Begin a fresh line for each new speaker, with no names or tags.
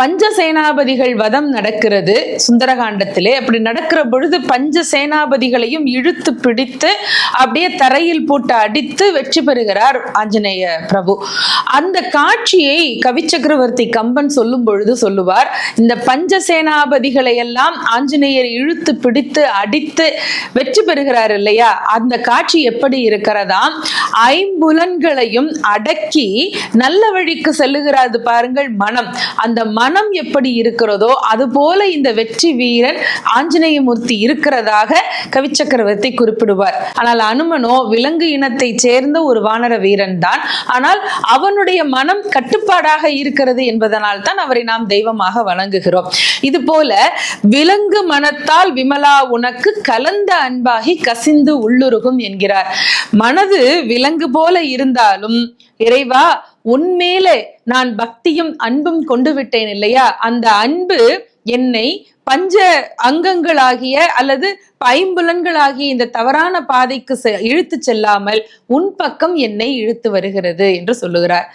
பஞ்ச சேனாபதிகள் வதம் நடக்கிறது சுந்தரகாண்டத்திலே. அப்படி நடக்கிற பொழுது பஞ்ச சேனாபதிகளையும் இழுத்து பிடித்து அப்படியே தரையில் போட்டு அடித்து வெற்றி பெறுகிறார் ஆஞ்சநேய பிரபு. அந்த காட்சியை கவிச்சக்கரவர்த்தி கம்பன் சொல்லும் பொழுது சொல்லுவார் இந்த பஞ்ச சேனாபதிகளை எல்லாம் ஆஞ்சநேயர் இழுத்து பிடித்து அடித்து வெற்றி பெறுகிறார் இல்லையா? அந்த காட்சி எப்படி இருக்கிறதாம்? ஐம்புலன்களையும் அடக்கி நல்ல வழிக்கு செல்லுகிறாது பாருங்கள் மனம். அந்த மனம் எப்படி இருக்கிறதோ அது போல இந்த வெற்றி வீரன் ஆஞ்சநேயமூர்த்தி இருக்கிறதாக கவிச்சக்கரவர்த்தி குறிப்பிடுவார். ஆனால் அனுமனோ விலங்கு இனத்தைச் சேர்ந்த ஒரு வானர வீரன் தான். ஆனால் அவனுடைய மனம் கட்டுப்பாடாக இருக்கிறது என்பதனால் தான் அவரை நாம் தெய்வமாக வணங்குகிறோம். இது போல விலங்கு மனத்தால் விமலா உனக்கு கலந்த அன்பாகி கசிந்து உள்ளுருகும் என்கிறார். மனது விலங்கு போல இருந்தாலும் இறைவா உன்மேலே நான் பக்தியும் அன்பும் கொண்டு விட்டேன் இல்லையா? அந்த அன்பு என்னை பஞ்ச அங்கங்களாகிய அல்லது பைம்புலன்களாகிய இந்த தவறான பாதைக்கு செ- இழுத்து செல்லாமல் உன் பக்கம் என்னை இழுத்து வருகிறது என்று சொல்லுகிறார்.